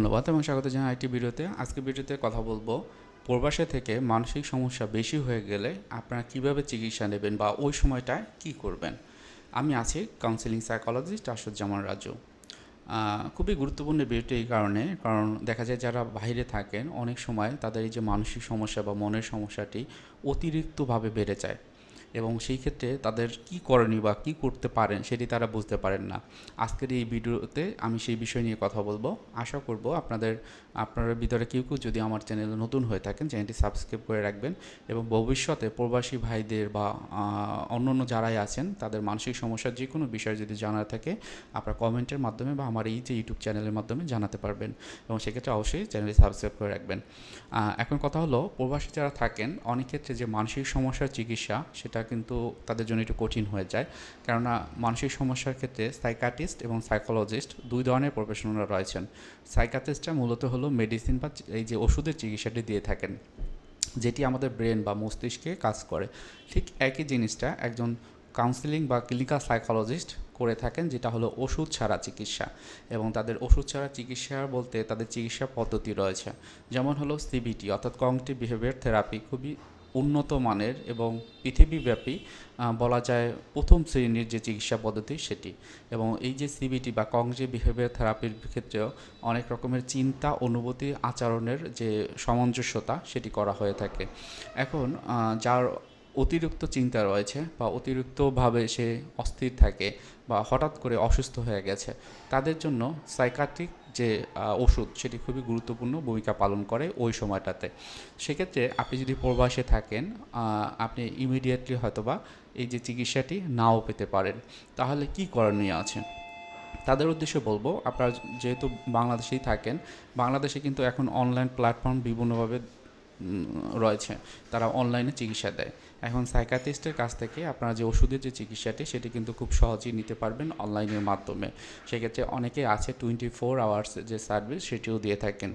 ধন্যবাদ এবং স্বাগত জানাই আরেকটি ভিডিওতে। আজকে ভিডিওতে কথা বলব, প্রবাসে থেকে মানসিক সমস্যা বেশি হয়ে গেলে আপনারা কীভাবে চিকিৎসা নেবেন বা ওই সময়টায় কি করবেন? আমি আছি কাউন্সিলিং সাইকোলজিস্ট আশুজ্জামান রাজু। খুবই গুরুত্বপূর্ণ ভিডিওটি এই কারণে, কারণ দেখা যায় যারা বাইরে থাকেন, অনেক সময় তাদের এই যে মানসিক সমস্যা বা মনের সমস্যাটি অতিরিক্তভাবে বেড়ে যায়। এবং সেই ক্ষেত্রে তাদের কি করণীয় বা কী করতে পারেন সেটি তারা বুঝতে পারেন না। আজকের এই ভিডিওতে আমি সেই বিষয় নিয়ে কথা বলব। আশা করব আপনাদের, আপনার ভিতরে কেউ কেউ যদি আমার চ্যানেলে নতুন হয়ে থাকেন, চ্যানেলটি সাবস্ক্রাইব করে রাখবেন এবং ভবিষ্যতে প্রবাসী ভাইদের বা অন্য অন্য যারাই আছেন, তাদের মানসিক সমস্যার যে কোনো বিষয় যদি জানার থাকে, আপনার কমেন্টের মাধ্যমে বা আমার এই যে ইউটিউব চ্যানেলের মাধ্যমে জানাতে পারবেন এবং সেক্ষেত্রে অবশ্যই চ্যানেলটি সাবস্ক্রাইব করে রাখবেন। এখন কথা হলো, প্রবাসী যারা থাকেন, অনেক ক্ষেত্রে যে মানসিক সমস্যার চিকিৎসা, সেটা কিন্তু তাদের জন্য একটু কঠিন হয়ে যায়। কেননা মানসিক সমস্যার ক্ষেত্রে সাইকাটিস্ট এবং সাইকোলজিস্ট দুই ধরনের প্রফেশনালরা রয়েছেন। সাইকাটিস্টরা মূলত হলো মেডিসিন বা এই যে ওষুধের চিকিৎসাটি দিয়ে থাকেন, যেটি আমাদের ব্রেন বা মস্তিষ্কে কাজ করে। ঠিক একই জিনিসটা একজন কাউন্সিলিং বা ক্লিনিক্যাল সাইকোলজিস্ট করে থাকেন, যেটা হলো ওষুধ ছাড়া চিকিৎসা। এবং তাদের ওষুধ ছাড়া চিকিৎসা বলতে তাদের চিকিৎসা পদ্ধতি রয়েছে। যেমন হলো সিবিটি অর্থাৎ কগনিটিভ বিহেভিয়ার থেরাপি খুবই উন্নত মানের এবং পৃথিবীব্যাপী বলা যায় প্রথম শ্রেণির যে চিকিৎসা পদ্ধতি সেটি। এবং এই যে সিবিটি বা কংজে বিহেভিয়ার থেরাপির ক্ষেত্রেও অনেক রকমের চিন্তা, অনুভূতি, আচরণের যে সামঞ্জস্যতা সেটি করা হয়ে থাকে। এখন যার অতিরিক্ত চিন্তা রয়েছে বা অতিরিক্তভাবে সে অস্থির থাকে বা হঠাৎ করে অসুস্থ হয়ে গেছে, তাদের জন্য সাইকাট্রিক যে ওষুধ সেটি খুবই গুরুত্বপূর্ণ ভূমিকা পালন করে ওই সময়টাতে। সেক্ষেত্রে আপনি যদি প্রবাসে থাকেন আপনি ইমিডিয়েটলি হয়তোবা এই যে চিকিৎসাটি নাও পেতে পারেন। তাহলে কি করণীয় আছে? তাদের উদ্দেশ্যে বলব, আপনারা যেহেতু বাংলাদেশেই থাকেন, বাংলাদেশে কিন্তু এখন অনলাইন প্ল্যাটফর্ম বিভিন্নভাবে রয়েছে। তারা অনলাইনে চিকিৎসা দেয়। এখন সাইকাটিস্টের কাছ থেকে আপনারা যে ওষুধের যে চিকিৎসাটি, সেটি কিন্তু খুব সহজেই নিতে পারবেন অনলাইনের মাধ্যমে। সেক্ষেত্রে অনেকে আছে টোয়েন্টি ফোর আওয়ার্স যে সার্ভিস সেটিও দিয়ে থাকেন।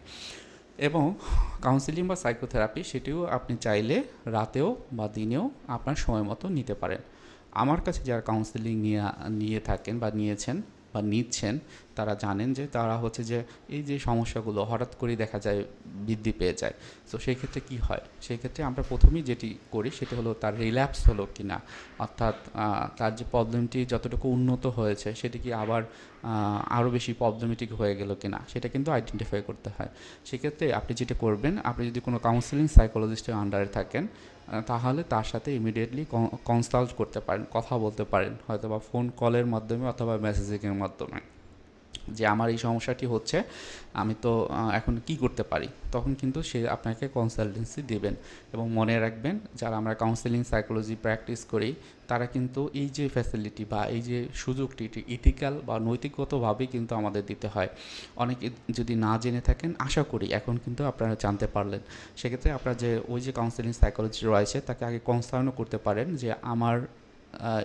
এবং কাউন্সিলিং বা সাইকোথেরাপি সেটিও আপনি চাইলে রাতেও বা দিনেও আপনার সময় মতো নিতে পারেন। আমার কাছে যারা কাউন্সিলিং নিয়ে নিয়ে থাকেন বা নিয়েছেন বা নিচ্ছেন, তারা জানেন যে তারা হচ্ছে যে এই যে সমস্যাগুলো হঠাৎ করেই দেখা যায় বৃদ্ধি পেয়ে যায়। তো সেই ক্ষেত্রে কী হয়? সেই ক্ষেত্রে আমরা প্রথমেই যেটি করি সেটি হলো তার রিল্যাপস হলো কি না অর্থাৎ তার যে প্রবলেমটি যতটুকু উন্নত হয়েছে সেটি কি আবার আরও বেশি প্রবলেমেটিক হয়ে গেল কি না সেটা কিন্তু আইডেন্টিফাই করতে হয়। সেক্ষেত্রে আপনি যেটা করবেন, আপনি যদি কোনো কাউন্সিলিং সাইকোলজিস্টের আন্ডারে থাকেন তাহলে তার সাথে ইমিডিয়েটলি কনসাল্ট করতে পারেন, কথা বলতে পারেন হয়তো বা ফোন কলের মাধ্যমে অথবা মেসেজিংয়ের মাধ্যমে। যে আমার এই সমস্যাটি হচ্ছে, আমি তো এখন কি করতে পারি? তখন কিন্তু সে আপনাকে কনসালটেন্সি দেবেন এবং মনে রাখবেন, যারা আমরা কাউন্সেলিং সাইকোলজি প্র্যাকটিস করি, তারা কিন্তু এই যে ফ্যাসিলিটি বা এই যে সুযোগটি, এটি ইথিক্যাল বা নৈতিকগতভাবেই কিন্তু আমাদের দিতে হয়। অনেকে যদি না জেনে থাকেন, আশা করি এখন কিন্তু আপনারা জানতে পারলেন। সেক্ষেত্রে আপনারা যে, ওই যে কাউন্সেলিং সাইকোলজি রয়েছে, তাকে আগে কনসার্নও করতে পারেন যে, আমার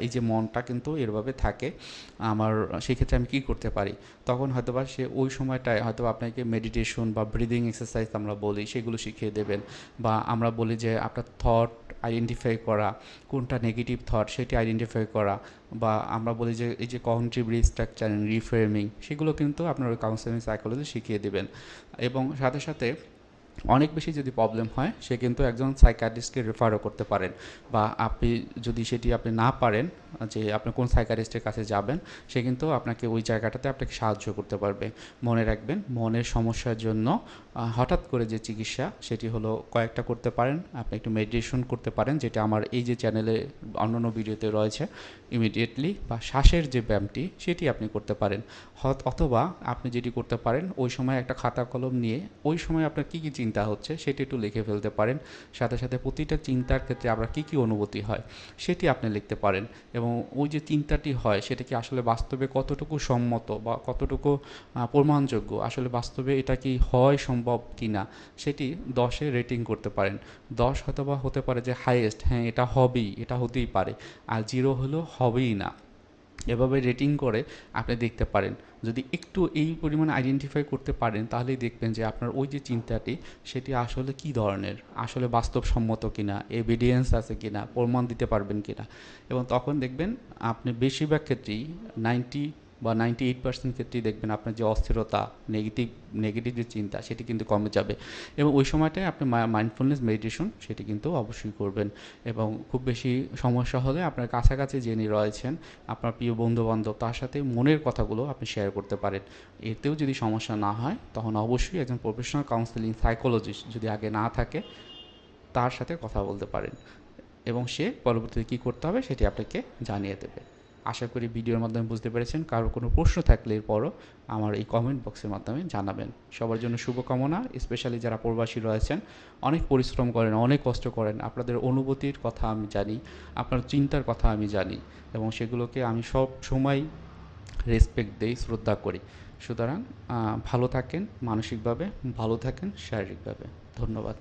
এই যে মনটা কিন্তু এরভাবে থাকে, আমার, সেই ক্ষেত্রে আমি কী করতে পারি? তখন হয়তোবা সে ওই সময়টায় হয়তো আপনাকে মেডিটেশন বা ব্রিদিং এক্সারসাইজ আমরা বলি, সেগুলো শিখিয়ে দেবেন। বা আমরা বলি যে আপনার থট আইডেন্টিফাই করা, কোনটা নেগেটিভ থট সেটি আইডেন্টিফাই করা। বা আমরা বলি যে এই যে কগনিটিভ রিস্ট্রাকচারিং রিফ্রেমিং সেগুলো কিন্তু আপনার কাউন্সেলিং সাইকোলজি শিখিয়ে দেবেন। এবং সাথে সাথে অনেক বেশি যদি প্রবলেম হয়, সে কিন্তু একজন সাইকাটিস্টকে রেফারও করতে পারেন। বা আপনি যদি সেটি আপনি না পারেন, যে আপনি কোন সাইকাটিস্টের কাছে যাবেন, সে কিন্তু আপনাকে ওই জায়গাটাতে আপনাকে সাহায্য করতে পারবে। মনে রাখবেন, মনের সমস্যার জন্য হঠাৎ করে যে চিকিৎসা, সেটি হলো কয়েকটা করতে পারেন। আপনি একটু মেডিটেশন করতে পারেন, যেটা আমার এই যে চ্যানেলে অন্যান্য ভিডিওতে রয়েছে ইমিডিয়েটলি বা শ্বাসের যে ব্যায়ামটি, সেটি আপনি করতে পারেন। অথবা আপনি যেটি করতে পারেন, ওই সময় একটা খাতা কলম নিয়ে, ওই সময় আপনার কী কী চিন্তা হচ্ছে, সেটি একটু লিখে ফেলতে পারেন। সাথে সাথে প্রতিটা চিন্তার ক্ষেত্রে আপনার কী কী অনুভূতি হয়, সেটি আপনি লিখতে পারেন। এবং ওই যে চিন্তাটি হয়, সেটা কি আসলে বাস্তবে কতটুকু সম্মত বা কতটুকু প্রমাণযোগ্য, আসলে বাস্তবে এটা কি হয় সম্ভব কি না সেটি দশে রেটিং করতে পারেন। দশ হয়তো বা হতে পারে যে হাইয়েস্ট হ্যাঁ এটা হবেই, এটা হতেই পারে। আর জিরো হলো হবেই না। এভাবে রেটিং করে আপনি দেখতে পারেন। যদি একটু এই পরিমাণে আইডেন্টিফাই করতে পারেন, তাহলেই দেখবেন যে আপনার ওই যে চিন্তাটি, সেটি আসলে কি ধরনের? আসলে বাস্তবসম্মত কিনা? এভিডেন্স আছে কিনা? প্রমাণ দিতে পারবেন কিনা? এবং তখন দেখবেন আপনি বেশিরভাগ ক্ষেত্রেই নাইনটি বা নাইনটি এইট পার্সেন্ট ক্ষেত্রেই দেখবেন আপনার যে অস্থিরতা নেগেটিভ নেগেটিভ যে চিন্তা, সেটি কিন্তু কমে যাবে। এবং ওই সময়টায় আপনি মাইন্ডফুলনেস মেডিটেশন সেটি কিন্তু অবশ্যই করবেন। এবং খুব বেশি সমস্যা হলে আপনার কাছাকাছি যিনি রয়েছেন, আপনার প্রিয় বন্ধুবান্ধব, তার সাথে মনের কথাগুলো আপনি শেয়ার করতে পারেন। এতেও যদি সমস্যা না হয়, তখন অবশ্যই একজন প্রফেশনাল কাউন্সেলিং সাইকোলজিস্ট যদি আগে না থাকে, তার সাথে কথা বলতে পারেন। এবং সে পরবর্তীতে কী করতে হবে, সেটি আপনাকে জানিয়ে দেবে। আশা করি ভিডিওর মাধ্যমে বুঝতে পেরেছেন। কারও কোনো প্রশ্ন থাকলে এরপরও আমার এই কমেন্ট বক্সের মাধ্যমে জানাবেন। সবার জন্য শুভকামনা। স্পেশালি যারা প্রবাসী রয়েছেন, অনেক পরিশ্রম করেন, অনেক কষ্ট করেন। আপনাদের অনুভূতির কথা আমি জানি, আপনার চিন্তার কথা আমি জানি এবং সেগুলোকে আমি সব সময় রেসপেক্ট দেই, শ্রদ্ধা করি। সুতরাং ভালো থাকেন, মানসিকভাবে ভালো থাকেন, শারীরিকভাবে। ধন্যবাদ।